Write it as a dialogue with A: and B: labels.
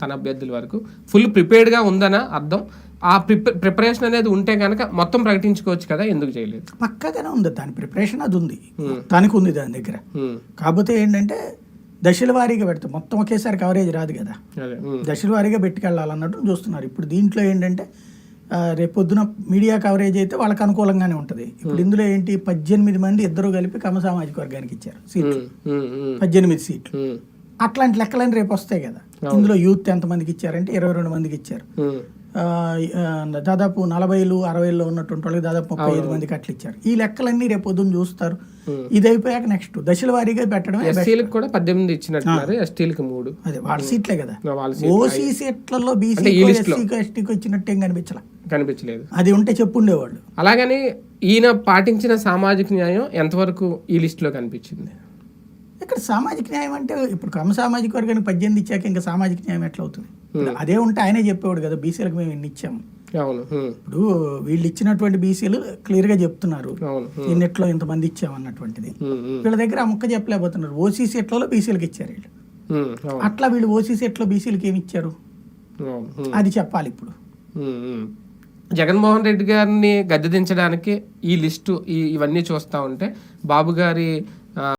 A: తన అభ్యర్థుల వరకు. ఫుల్ ప్రిపేర్డ్గా ఉందన అర్థం. ఆ ప్రిపే ప్రిపరేషన్ అనేది ఉంటే కనుక మొత్తం ప్రకటించుకోవచ్చు కదా ఎందుకు చేయలేదు?
B: పక్కగానే ఉంది దాని ప్రిపరేషన్ అది ఉంది. దానికి ఉంది దాని దగ్గర.
A: ఉమ్,
B: కాకపోతే ఏంటంటే దశల వారీగా పెడతాం. మొత్తం ఒకేసారి కవరేజ్ రాదు కదా.
A: ఉమ్,
B: దశల వారీగా పెట్టుకెళ్ళాలన్నట్టు చూస్తున్నారు. ఇప్పుడు దీంట్లో ఏంటంటే రేపొద్దున మీడియా కవరేజ్ అయితే వాళ్ళకి అనుకూలంగానే ఉంటుంది. ఇప్పుడు ఇందులో ఏంటి పద్దెనిమిది మంది ఇద్దరు కలిపి కమ సామాజిక వర్గానికి ఇచ్చారు సీట్లు. పద్దెనిమిది సీట్లు. అట్లాంటి లెక్కలని రేపు వస్తాయి కదా. ఇందులో యూత్ ఎంతమందికి ఇచ్చారంటే ఇరవై రెండు మందికి ఇచ్చారు. దాదాపు నలభైలు అరవైలో ఉన్నటువంటి వాళ్ళకి దాదాపు ముప్పై ఐదు మందికి అట్లా ఇచ్చారు. ఈ లెక్కలన్నీ రేపు పొద్దున్న చూస్తారు. ఇది అయిపోయాక నెక్స్ట్ దశల వారీగా.
A: ఎస్సీలకు కూడా పద్దెనిమిది ఇచ్చినట్టున్నారు ఎస్టీలకు మూడు.
B: అదే వాళ్ళ సీట్లే కదా. ఓసీ సీట్లలో బీసీ
A: లో.
B: ఎస్సీకి ఎస్టీకి వచ్చినట్టు ఏం కనిపించాల?
A: కనిపించలేదు.
B: అది ఉంటే చెప్పుండేవాళ్ళు.
A: అలాగని ఈయన పాటించిన సామాజిక న్యాయం ఎంతవరకు ఈ లిస్టులో కనిపించింది?
B: ఇక్కడ సామాజిక న్యాయం అంటే ఇప్పుడు కమ సామాజిక వర్గానికి పద్దెనిమిది ఇచ్చాక ఇంకా సామాజిక న్యాయం ఎట్లా అవుతుంది? అదే ఉంటే ఆయనే చెప్పేవాడు కదా బీసీలకు మేము ఇన్ని ఇచ్చాము?
A: అవును.
B: ఇప్పుడు వీళ్ళు ఇచ్చినటువంటి బీసీలు క్లియర్గా చెప్తున్నారు.
A: అవును. ఉమ్,
B: ఇన్నిట్లో ఇంతమంది ఇచ్చామన్నటువంటిది. వీళ్ళ దగ్గర ఆ ముక్క చెప్పలేకపోతున్నారు. ఓసీ సెట్లలో బీసీలకు ఇచ్చారు వీళ్ళు? అట్లా వీళ్ళు ఓసీ సెట్లో బీసీలకు ఏమి ఇచ్చారు. అది చెప్పాలి ఇప్పుడు.
A: జగన్మోహన్ రెడ్డి గారిని గద్దె దించడానికి ఈ లిస్టు ఈ ఇవన్నీ చూస్తూ ఉంటే బాబు గారి